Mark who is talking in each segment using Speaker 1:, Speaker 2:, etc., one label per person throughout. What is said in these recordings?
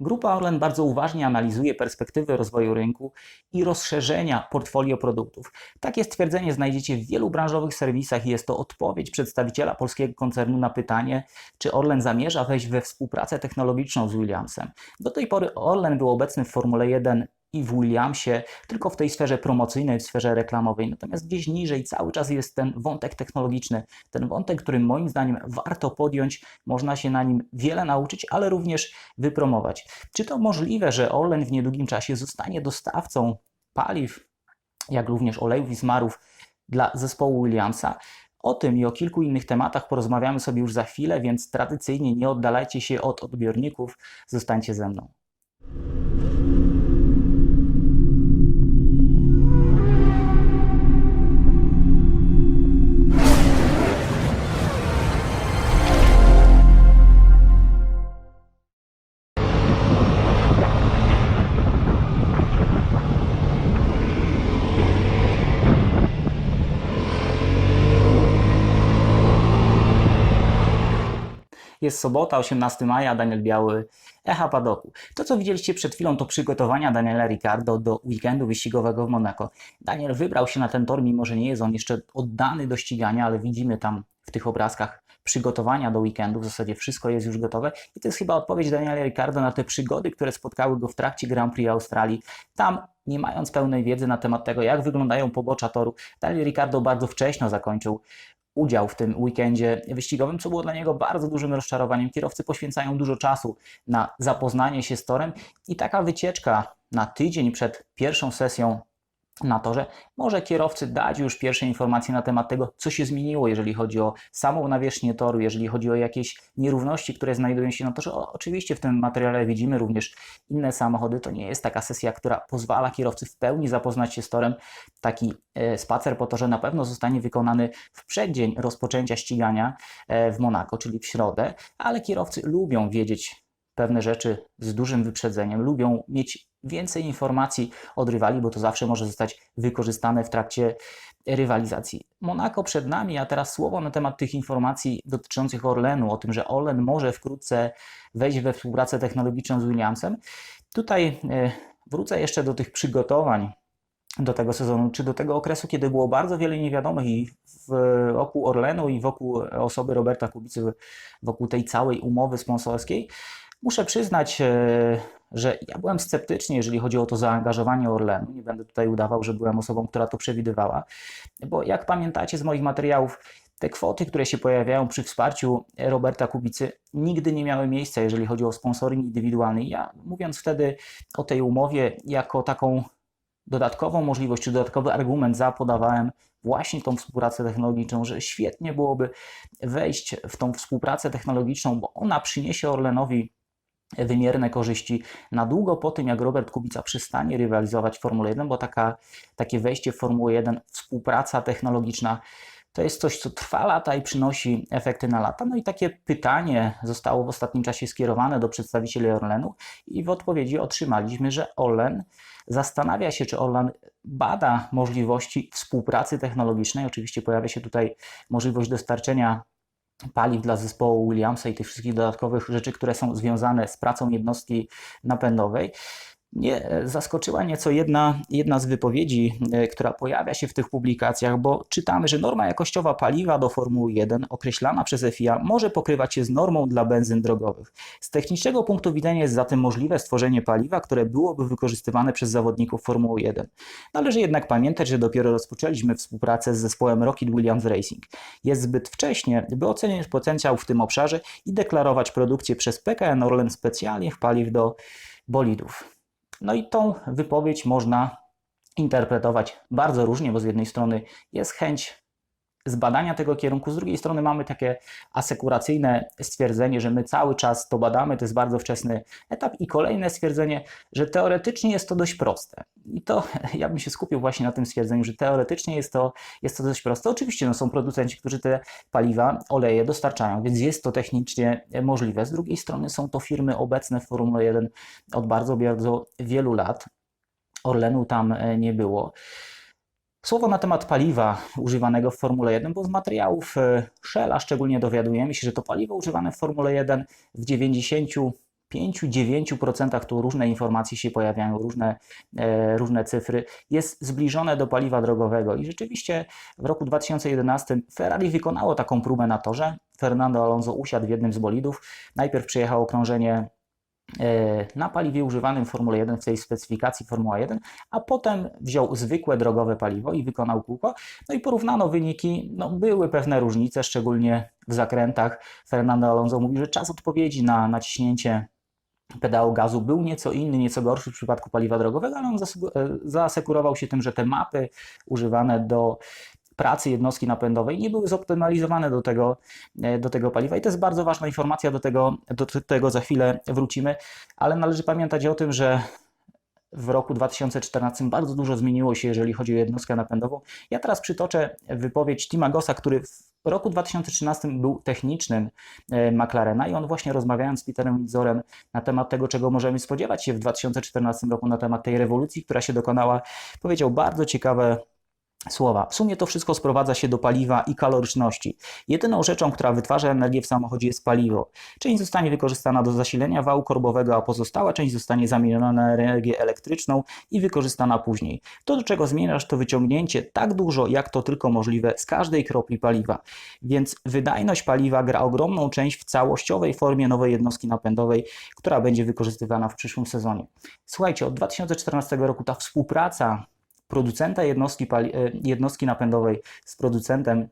Speaker 1: Grupa Orlen bardzo uważnie analizuje perspektywy rozwoju rynku i rozszerzenia portfolio produktów. Takie stwierdzenie znajdziecie w wielu branżowych serwisach i jest to odpowiedź przedstawiciela polskiego koncernu na pytanie, czy Orlen zamierza wejść we współpracę technologiczną z Williamsem. Do tej pory Orlen był obecny w Formule 1 i w Williamsie, tylko w tej sferze promocyjnej, w sferze reklamowej. Natomiast gdzieś niżej cały czas jest ten wątek technologiczny, ten wątek, który moim zdaniem warto podjąć, można się na nim wiele nauczyć, ale również wypromować. Czy to możliwe, że Orlen w niedługim czasie zostanie dostawcą paliw, jak również olejów i smarów dla zespołu Williamsa? O tym i o kilku innych tematach porozmawiamy sobie już za chwilę, więc tradycyjnie nie oddalajcie się od odbiorników, zostańcie ze mną. Jest sobota, 18 maja, Daniel Biały, Echa Padoku. To, co widzieliście przed chwilą, to przygotowania Daniela Ricardo do weekendu wyścigowego w Monaco. Daniel wybrał się na ten tor, mimo że nie jest on jeszcze oddany do ścigania, ale widzimy tam w tych obrazkach przygotowania do weekendu, w zasadzie wszystko jest już gotowe i to jest chyba odpowiedź Daniela Ricardo na te przygody, które spotkały go w trakcie Grand Prix Australii. Tam, nie mając pełnej wiedzy na temat tego, jak wyglądają pobocza toru, Daniel Ricardo bardzo wcześnie zakończył udział w tym weekendzie wyścigowym, co było dla niego bardzo dużym rozczarowaniem. Kierowcy poświęcają dużo czasu na zapoznanie się z torem i taka wycieczka na tydzień przed pierwszą sesją na torze, może kierowcy dać już pierwsze informacje na temat tego, co się zmieniło, jeżeli chodzi o samą nawierzchnię toru, jeżeli chodzi o jakieś nierówności, które znajdują się na torze. Oczywiście w tym materiale widzimy również inne samochody. To nie jest taka sesja, która pozwala kierowcy w pełni zapoznać się z torem. Taki e, spacer po torze na pewno zostanie wykonany w przeddzień rozpoczęcia ścigania e, w Monako, czyli w środę, ale kierowcy lubią wiedzieć pewne rzeczy z dużym wyprzedzeniem, lubią mieć więcej informacji od rywali, bo to zawsze może zostać wykorzystane w trakcie rywalizacji. Monako przed nami, a teraz słowo na temat tych informacji dotyczących Orlenu, o tym, że Orlen może wkrótce wejść we współpracę technologiczną z Williamsem. Tutaj e, wrócę jeszcze do tych przygotowań do tego sezonu, czy do tego okresu, kiedy było bardzo wiele niewiadomych i wokół Orlenu i wokół osoby Roberta Kubicy, wokół tej całej umowy sponsorskiej. Muszę przyznać, e, że ja byłem sceptyczny, jeżeli chodzi o to zaangażowanie Orlenu. Nie będę tutaj udawał, że byłem osobą, która to przewidywała, bo jak pamiętacie z moich materiałów, te kwoty, które się pojawiają przy wsparciu Roberta Kubicy, nigdy nie miały miejsca, jeżeli chodzi o sponsoring indywidualny. Ja mówiąc wtedy o tej umowie jako taką dodatkową możliwość, czy dodatkowy argument za podawałem właśnie tą współpracę technologiczną, że świetnie byłoby wejść w tą współpracę technologiczną, bo ona przyniesie Orlenowi wymierne korzyści na długo po tym, jak Robert Kubica przestanie rywalizować w Formule 1, bo taka, takie wejście w Formułę 1, współpraca technologiczna, to jest coś, co trwa lata i przynosi efekty na lata. No i takie pytanie zostało w ostatnim czasie skierowane do przedstawicieli Orlenu i w odpowiedzi otrzymaliśmy, że Orlen zastanawia się, czy Orlen bada możliwości współpracy technologicznej. Oczywiście pojawia się tutaj możliwość dostarczenia paliw dla zespołu Williamsa i tych wszystkich dodatkowych rzeczy, które są związane z pracą jednostki napędowej. Mnie e, zaskoczyła nieco jedna, jedna z wypowiedzi, e, która pojawia się w tych publikacjach, bo czytamy, że norma jakościowa paliwa do Formuły 1 określana przez FIA może pokrywać się z normą dla benzyn drogowych. Z technicznego punktu widzenia jest zatem możliwe stworzenie paliwa, które byłoby wykorzystywane przez zawodników Formuły 1. Należy jednak pamiętać, że dopiero rozpoczęliśmy współpracę z zespołem Rocket Williams Racing. Jest zbyt wcześnie, by ocenić potencjał w tym obszarze i deklarować produkcję przez PKN Orlen specjalnych paliw do bolidów. No i tą wypowiedź można interpretować bardzo różnie, bo z jednej strony jest chęć zbadania tego kierunku, z drugiej strony mamy takie asekuracyjne stwierdzenie, że my cały czas to badamy, to jest bardzo wczesny etap i kolejne stwierdzenie, że teoretycznie jest to dość proste. I to ja bym się skupił właśnie na tym stwierdzeniu, że teoretycznie jest to, jest to dość proste. Oczywiście no, są producenci, którzy te paliwa, oleje dostarczają, więc jest to technicznie możliwe. Z drugiej strony są to firmy obecne w Formule 1 od bardzo, bardzo wielu lat. Orlenu tam e, nie było. Słowo na temat paliwa używanego w Formule 1, bo z materiałów e, Shella szczególnie dowiadujemy się, że to paliwo używane w Formule 1 w 90 5-9% tu różne informacje się pojawiają, różne, e, różne cyfry, jest zbliżone do paliwa drogowego. I rzeczywiście w roku 2011 Ferrari wykonało taką próbę na torze. Fernando Alonso usiadł w jednym z bolidów. Najpierw przejechał okrążenie na paliwie używanym w Formule 1, w tej specyfikacji Formuła 1, a potem wziął zwykłe drogowe paliwo i wykonał kółko. No i porównano wyniki. No, były pewne różnice, szczególnie w zakrętach. Fernando Alonso mówi, że czas odpowiedzi na naciśnięcie pedału gazu był nieco inny, nieco gorszy w przypadku paliwa drogowego, ale on e, zasekurował się tym, że te mapy używane do pracy jednostki napędowej nie były zoptymalizowane do tego, e, do tego paliwa. I to jest bardzo ważna informacja, do tego, do tego za chwilę wrócimy, ale należy pamiętać o tym, że w roku 2014 bardzo dużo zmieniło się, jeżeli chodzi o jednostkę napędową. Ja teraz przytoczę wypowiedź Tima Gossa, który w roku 2013 był technicznym e, McLarena i on właśnie rozmawiając z Peterem Widzorem na temat tego, czego możemy spodziewać się w 2014 roku, na temat tej rewolucji, która się dokonała, powiedział bardzo ciekawe słowa. W sumie to wszystko sprowadza się do paliwa i kaloryczności. Jedyną rzeczą, która wytwarza energię w samochodzie jest paliwo. Część zostanie wykorzystana do zasilenia wału korbowego, a pozostała część zostanie zamieniona na energię elektryczną i wykorzystana później. To, do czego zmierzasz, to wyciągnięcie tak dużo, jak to tylko możliwe z każdej kropli paliwa. Więc wydajność paliwa gra ogromną część w całościowej formie nowej jednostki napędowej, która będzie wykorzystywana w przyszłym sezonie. Słuchajcie, od 2014 roku ta współpraca producenta jednostki, pali- e, jednostki napędowej z producentem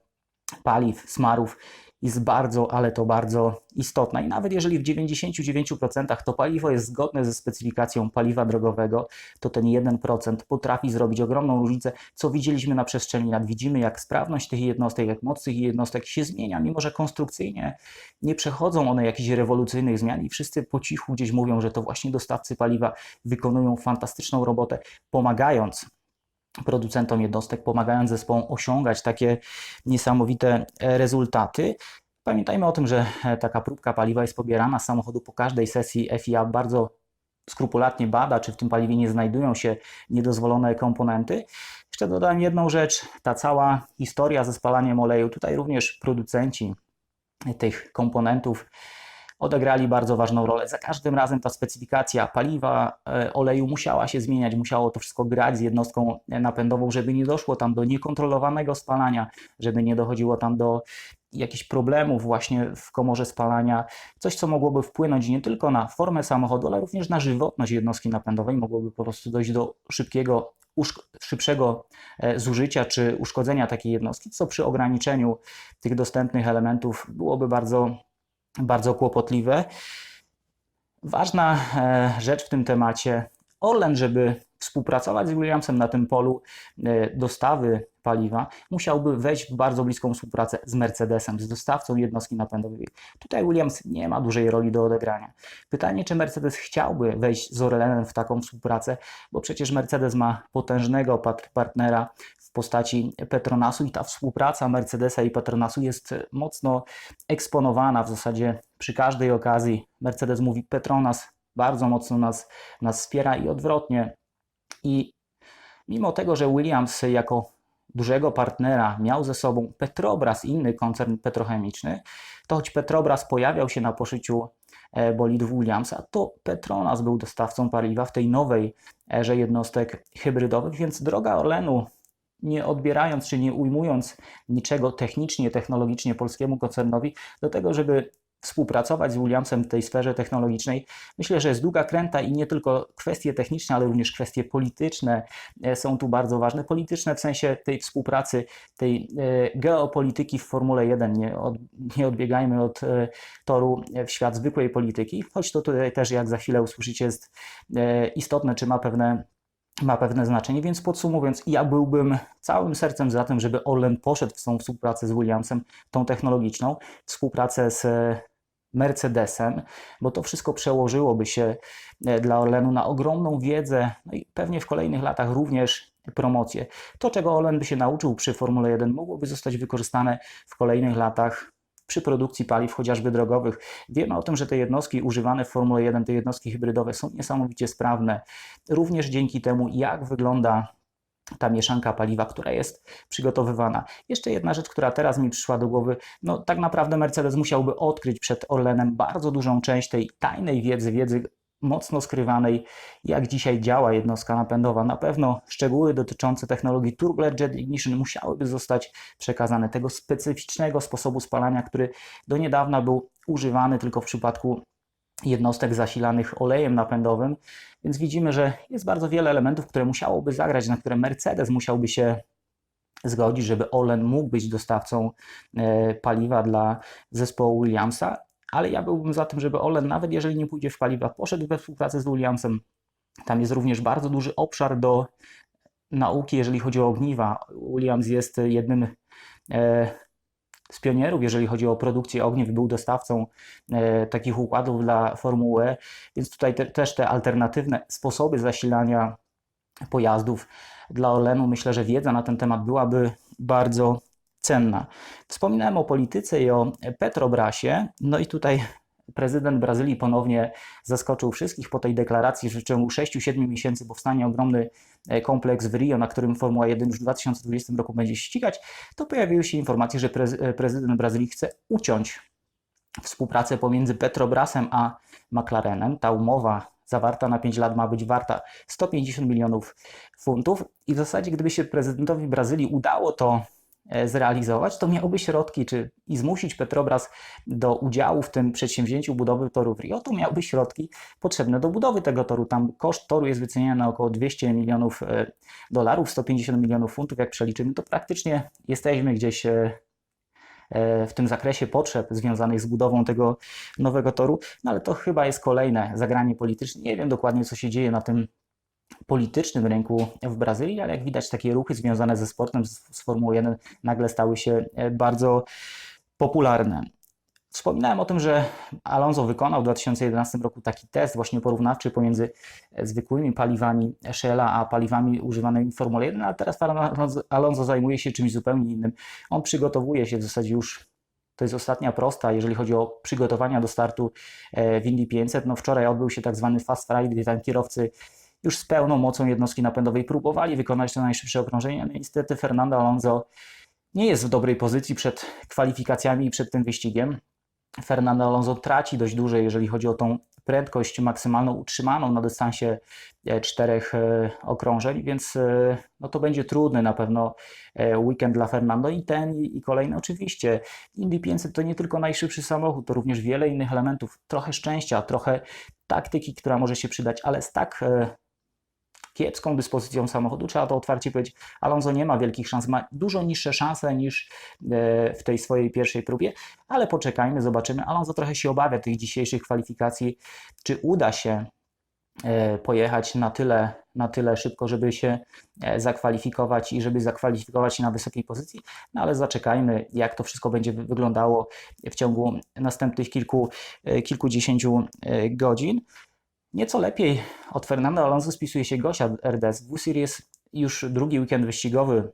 Speaker 1: paliw, smarów jest bardzo, ale to bardzo istotna. I nawet jeżeli w 99% to paliwo jest zgodne ze specyfikacją paliwa drogowego, to ten 1% potrafi zrobić ogromną różnicę, co widzieliśmy na przestrzeni lat. Widzimy, jak sprawność tych jednostek, jak moc tych jednostek się zmienia, mimo że konstrukcyjnie nie przechodzą one jakichś rewolucyjnych zmian i wszyscy po cichu gdzieś mówią, że to właśnie dostawcy paliwa wykonują fantastyczną robotę, pomagając producentom jednostek, pomagając zespołom osiągać takie niesamowite e, rezultaty. Pamiętajmy o tym, że e, taka próbka paliwa jest pobierana z samochodu po każdej sesji. FIA bardzo skrupulatnie bada, czy w tym paliwie nie znajdują się niedozwolone komponenty. Jeszcze dodam jedną rzecz, ta cała historia ze spalaniem oleju, tutaj również producenci tych komponentów odegrali bardzo ważną rolę. Za każdym razem ta specyfikacja paliwa, e, oleju musiała się zmieniać, musiało to wszystko grać z jednostką napędową, żeby nie doszło tam do niekontrolowanego spalania, żeby nie dochodziło tam do jakichś problemów właśnie w komorze spalania, coś co mogłoby wpłynąć nie tylko na formę samochodu, ale również na żywotność jednostki napędowej, mogłoby po prostu dojść do szybkiego szybszego e, zużycia czy uszkodzenia takiej jednostki, co przy ograniczeniu tych dostępnych elementów byłoby bardzo bardzo kłopotliwe. Ważna e, rzecz w tym temacie. Orlen, żeby współpracować z Williamsem na tym polu e, dostawy paliwa, musiałby wejść w bardzo bliską współpracę z Mercedesem, z dostawcą jednostki napędowej. Tutaj Williams nie ma dużej roli do odegrania. Pytanie, czy Mercedes chciałby wejść z Orlenem w taką współpracę, bo przecież Mercedes ma potężnego partnera w postaci Petronasu i ta współpraca Mercedesa i Petronasu jest mocno eksponowana w zasadzie przy każdej okazji. Mercedes mówi Petronas bardzo mocno nas, nas wspiera i odwrotnie. I mimo tego, że Williams jako dużego partnera miał ze sobą Petrobras, inny koncern petrochemiczny, to choć Petrobras pojawiał się na poszyciu e, bolidów Williamsa, to Petronas był dostawcą paliwa w tej nowej erze jednostek hybrydowych, więc droga Orlenu, nie odbierając czy nie ujmując niczego technicznie, technologicznie polskiemu koncernowi, do tego, żeby współpracować z Williamsem w tej sferze technologicznej. Myślę, że jest długa kręta i nie tylko kwestie techniczne, ale również kwestie polityczne e, są tu bardzo ważne. Polityczne w sensie tej współpracy, tej e, geopolityki w Formule 1. Nie, od, nie odbiegajmy od e, toru w świat zwykłej polityki, choć to tutaj też, jak za chwilę usłyszycie, jest istotne, czy ma pewne ma pewne znaczenie, więc podsumowując, ja byłbym całym sercem za tym, żeby Orlen poszedł w tą współpracę z Williamsem, tą technologiczną, współpracę z Mercedesem, bo to wszystko przełożyłoby się e, dla Orlenu na ogromną wiedzę, no i pewnie w kolejnych latach również promocję. To, czego Orlen by się nauczył przy Formule 1, mogłoby zostać wykorzystane w kolejnych latach przy produkcji paliw chociażby drogowych. Wiemy o tym, że te jednostki używane w Formule 1, te jednostki hybrydowe są niesamowicie sprawne, również dzięki temu, jak wygląda ta mieszanka paliwa, która jest przygotowywana. Jeszcze jedna rzecz, która teraz mi przyszła do głowy, no tak naprawdę Mercedes musiałby odkryć przed Orlenem bardzo dużą część tej tajnej wiedzy, wiedzy mocno skrywanej, jak dzisiaj działa jednostka napędowa. Na pewno szczegóły dotyczące technologii Turbo Jet Ignition musiałyby zostać przekazane, tego specyficznego sposobu spalania, który do niedawna był używany tylko w przypadku jednostek zasilanych olejem napędowym, więc widzimy, że jest bardzo wiele elementów, które musiałoby zagrać, na które Mercedes musiałby się zgodzić, żeby Orlen mógł być dostawcą e, paliwa dla zespołu Williamsa, ale ja byłbym za tym, żeby Orlen, nawet jeżeli nie pójdzie w paliwa, poszedł we współpracę z Williamsem. Tam jest również bardzo duży obszar do nauki, jeżeli chodzi o ogniwa. Williams jest jednym e, z pionierów, jeżeli chodzi o produkcję ogniw, był dostawcą e, takich układów dla Formuły, więc tutaj te, też te alternatywne sposoby zasilania pojazdów dla Orlenu, myślę, że wiedza na ten temat byłaby bardzo cenna. Wspominałem o polityce i o Petrobrasie, no i tutaj prezydent Brazylii ponownie zaskoczył wszystkich po tej deklaracji, w ciągu 6-7 miesięcy powstanie ogromny e, kompleks w Rio, na którym Formuła 1 już w 2020 roku będzie ścigać, to pojawiły się informacje, że e, prezydent Brazylii chce uciąć współpracę pomiędzy Petrobrasem a McLarenem. Ta umowa zawarta na 5 lat ma być warta 150 milionów funtów. I w zasadzie gdyby się prezydentowi Brazylii udało to zrealizować, to miałby środki, czy i zmusić Petrobras do udziału w tym przedsięwzięciu budowy toru w Rio, to miałby środki potrzebne do budowy tego toru. Tam koszt toru jest wyceniany na około 200 milionów e, dolarów, 150 milionów funtów, jak przeliczymy, to praktycznie jesteśmy gdzieś e, w tym zakresie potrzeb związanych z budową tego nowego toru, no ale to chyba jest kolejne zagranie polityczne. Nie wiem dokładnie, co się dzieje na tym politycznym rynku w Brazylii, ale jak widać takie ruchy związane ze sportem, z, Formuły 1 nagle stały się e, bardzo popularne. Wspominałem o tym, że Alonso wykonał w 2011 roku taki test właśnie porównawczy pomiędzy e, zwykłymi paliwami Shell'a a paliwami używanymi w Formule 1, ale teraz Alonso zajmuje się czymś zupełnie innym. On przygotowuje się w zasadzie już to jest ostatnia prosta, jeżeli chodzi o przygotowania do startu e, w Indy 500. No wczoraj odbył się tak zwany Fast Friday, tam kierowcy już z pełną mocą jednostki napędowej próbowali wykonać to najszybsze okrążenie. No niestety Fernando Alonso nie jest w dobrej pozycji przed kwalifikacjami i przed tym wyścigiem. Fernando Alonso traci dość dużo, jeżeli chodzi o tą prędkość maksymalną utrzymaną na dystansie e, czterech e, okrążeń, więc e, no to będzie trudny na pewno weekend dla Fernando i ten i kolejny. Oczywiście Indy 500 to nie tylko najszybszy samochód, to również wiele innych elementów, trochę szczęścia, trochę taktyki, która może się przydać, ale z tak kiepską dyspozycją samochodu, trzeba to otwarcie powiedzieć. Alonso nie ma wielkich szans, ma dużo niższe szanse niż e, w tej swojej pierwszej próbie, ale poczekajmy, zobaczymy. Alonso trochę się obawia tych dzisiejszych kwalifikacji, czy uda się e, pojechać na tyle, na tyle szybko, żeby się e, zakwalifikować i żeby zakwalifikować się na wysokiej pozycji, no ale zaczekajmy, jak to wszystko będzie wyglądało w ciągu następnych kilku, kilkudziesięciu godzin. Nieco lepiej od Fernando Alonso spisuje się Gosia RDS. W-Series już drugi weekend wyścigowy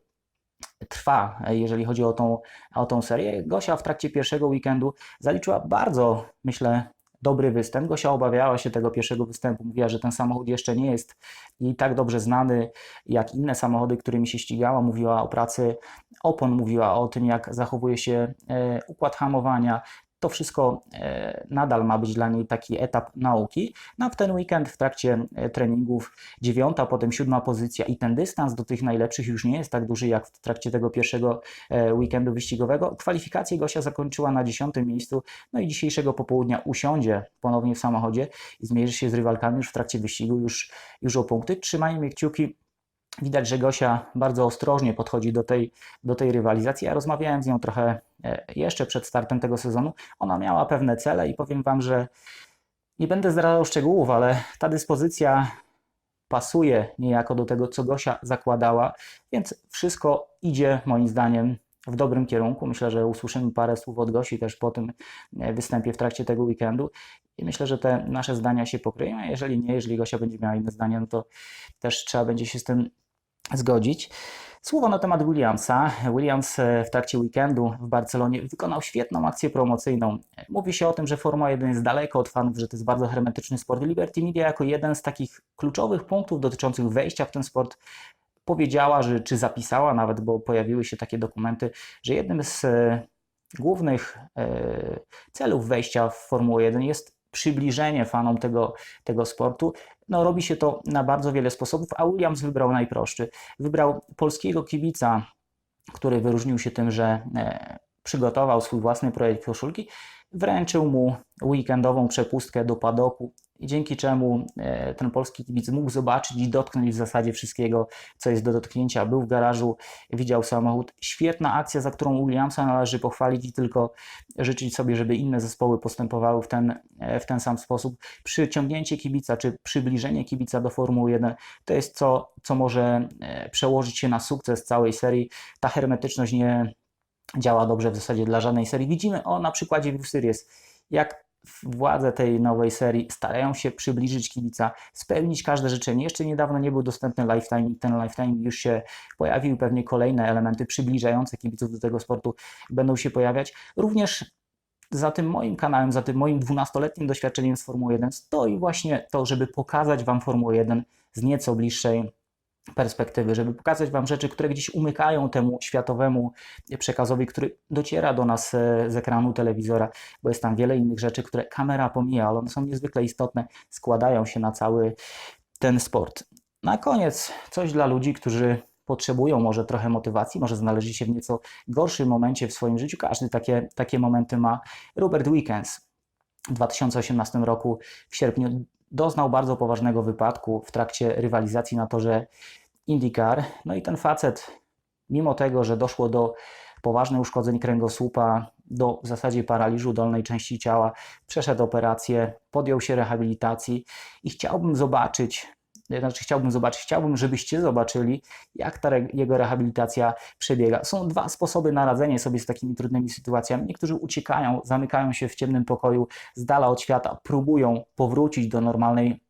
Speaker 1: trwa, jeżeli chodzi o tą, o tą serię. Gosia w trakcie pierwszego weekendu zaliczyła bardzo, myślę, dobry występ. Gosia obawiała się tego pierwszego występu. Mówiła, że ten samochód jeszcze nie jest jej tak dobrze znany jak inne samochody, którymi się ścigała. Mówiła o pracy opon, mówiła o tym, jak zachowuje się e, układ hamowania, to wszystko e, nadal ma być dla niej taki etap nauki. No w ten weekend w trakcie e, treningów dziewiąta, potem siódma pozycja i ten dystans do tych najlepszych już nie jest tak duży jak w trakcie tego pierwszego e, weekendu wyścigowego. Kwalifikację Gosia zakończyła na dziesiątym miejscu, no i dzisiejszego popołudnia usiądzie ponownie w samochodzie i zmierzy się z rywalkami już w trakcie wyścigu, już, już o punkty. Trzymajmy kciuki Widać, że Gosia bardzo ostrożnie podchodzi do tej, do tej rywalizacji. Ja rozmawiałem z nią trochę e, jeszcze przed startem tego sezonu. Ona miała pewne cele i powiem Wam, że nie będę zdradzał szczegółów, ale ta dyspozycja pasuje niejako do tego, co Gosia zakładała, więc wszystko idzie moim zdaniem w dobrym kierunku. Myślę, że usłyszymy parę słów od Gosi też po tym e, występie w trakcie tego weekendu i myślę, że te nasze zdania się pokryją, jeżeli nie, jeżeli Gosia będzie miała inne zdanie, no to też trzeba będzie się z tym zgodzić. Słowo na temat Williamsa. Williams e, w trakcie weekendu w Barcelonie wykonał świetną akcję promocyjną. Mówi się o tym, że Formuła 1 jest daleko od fanów, że to jest bardzo hermetyczny sport. Liberty Media jako jeden z takich kluczowych punktów dotyczących wejścia w ten sport powiedziała, że, czy zapisała nawet, bo pojawiły się takie dokumenty, że jednym z e, głównych e, celów wejścia w Formułę 1 jest przybliżenie fanom tego, tego sportu. No, robi się to na bardzo wiele sposobów, a Williams wybrał najprostszy. Wybrał polskiego kibica, który wyróżnił się tym, że e, przygotował swój własny projekt koszulki, wręczył mu weekendową przepustkę do padoku, i dzięki czemu e, ten polski kibic mógł zobaczyć i dotknąć w zasadzie wszystkiego, co jest do dotknięcia. Był w garażu, widział samochód. Świetna akcja, za którą Williamsa należy pochwalić i tylko życzyć sobie, żeby inne zespoły postępowały w ten, e, w ten sam sposób. Przyciągnięcie kibica, czy przybliżenie kibica do Formuły 1 to jest co, co może e, przełożyć się na sukces całej serii. Ta hermetyczność nie działa dobrze w zasadzie dla żadnej serii. Widzimy o na przykładzie View Series, jak władze tej nowej serii starają się przybliżyć kibica, spełnić każde życzenie. Jeszcze niedawno nie był dostępny lifetime, ten lifetime już się pojawił, pewnie kolejne elementy przybliżające kibiców do tego sportu będą się pojawiać. Również za tym moim kanałem, za tym moim 12-letnim doświadczeniem z Formuły 1 stoi właśnie to, żeby pokazać Wam Formułę 1 z nieco bliższej perspektywy, żeby pokazać Wam rzeczy, które gdzieś umykają temu światowemu przekazowi, który dociera do nas e, z ekranu telewizora, bo jest tam wiele innych rzeczy, które kamera pomija, ale one są niezwykle istotne, składają się na cały ten sport. Na koniec coś dla ludzi, którzy potrzebują może trochę motywacji, może znaleźli się w nieco gorszym momencie w swoim życiu. Każdy takie, takie momenty ma. Robert Weekends w 2018 roku w sierpniu doznał bardzo poważnego wypadku w trakcie rywalizacji na torze IndyCar. No i ten facet, mimo tego, że doszło do poważnych uszkodzeń kręgosłupa, do w zasadzie paraliżu dolnej części ciała, przeszedł operację, podjął się rehabilitacji i chciałbym zobaczyć, znaczy chciałbym zobaczyć, chciałbym, żebyście zobaczyli, jak ta jego rehabilitacja przebiega. Są dwa sposoby na radzenie sobie z takimi trudnymi sytuacjami. Niektórzy uciekają, zamykają się w ciemnym pokoju, z dala od świata, próbują powrócić do normalnej e,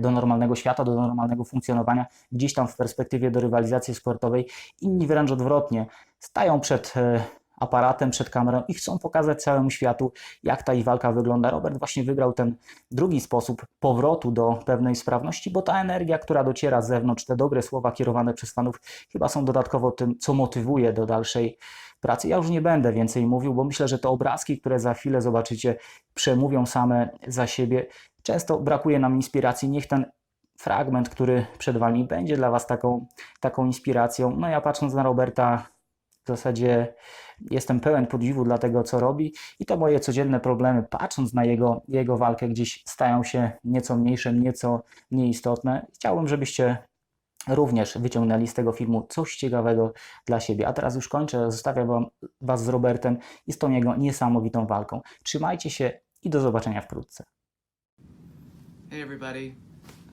Speaker 1: do normalnego świata, do normalnego funkcjonowania, gdzieś tam w perspektywie do rywalizacji sportowej. Inni wręcz odwrotnie, stają przed e, aparatem przed kamerą i chcą pokazać całemu światu, jak ta ich walka wygląda. Robert właśnie wybrał ten drugi sposób powrotu do pewnej sprawności, bo ta energia, która dociera z zewnątrz, te dobre słowa kierowane przez fanów, chyba są dodatkowo tym, co motywuje do dalszej pracy. Ja już nie będę więcej mówił, bo myślę, że te obrazki, które za chwilę zobaczycie, przemówią same za siebie. Często brakuje nam inspiracji. Niech ten fragment, który przed Wami będzie dla Was taką, taką inspiracją. No ja patrząc na Roberta, w zasadzie jestem pełen podziwu dla tego, co robi i to moje codzienne problemy, patrząc na jego, jego walkę, gdzieś stają się nieco mniejsze, nieco mniej istotne. Chciałbym, żebyście również wyciągnęli z tego filmu coś ciekawego dla siebie. A teraz już kończę, zostawiam wam, Was z Robertem i z tą jego niesamowitą walką. Trzymajcie się i do zobaczenia wkrótce.
Speaker 2: Hey everybody,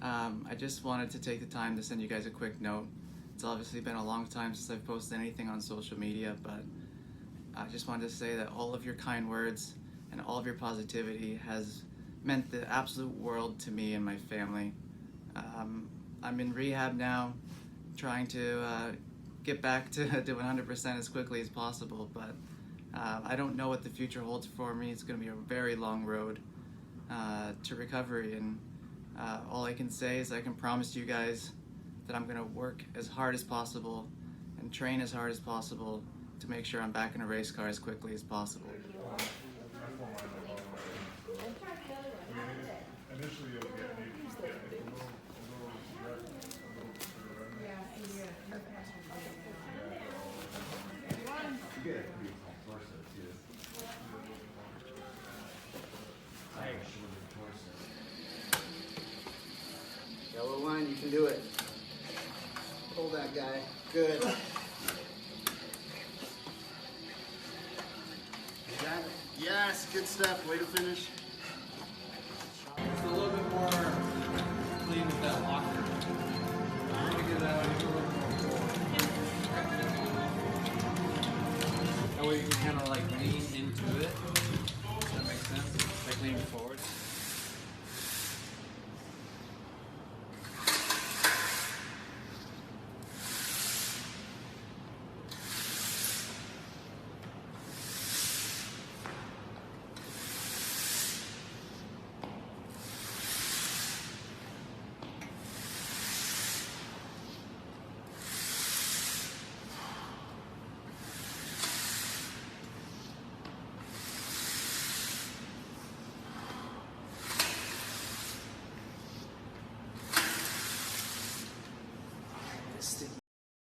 Speaker 2: um, I just wanted to take the time to send you guys a quick note. It's obviously been a long time since I've posted anything on social media, but I just wanted to say that all of your kind words and all of your positivity has meant the absolute world to me and my family. Um, I'm in rehab now, trying to uh, get back to, to 100% as quickly as possible, but uh, I don't know what the future holds for me. It's going to be a very long road uh, to recovery, and uh, all I can say is I can promise you guys that I'm going to work as hard as possible and train as hard as possible to make sure I'm back in a race car as quickly as possible.
Speaker 3: Initially,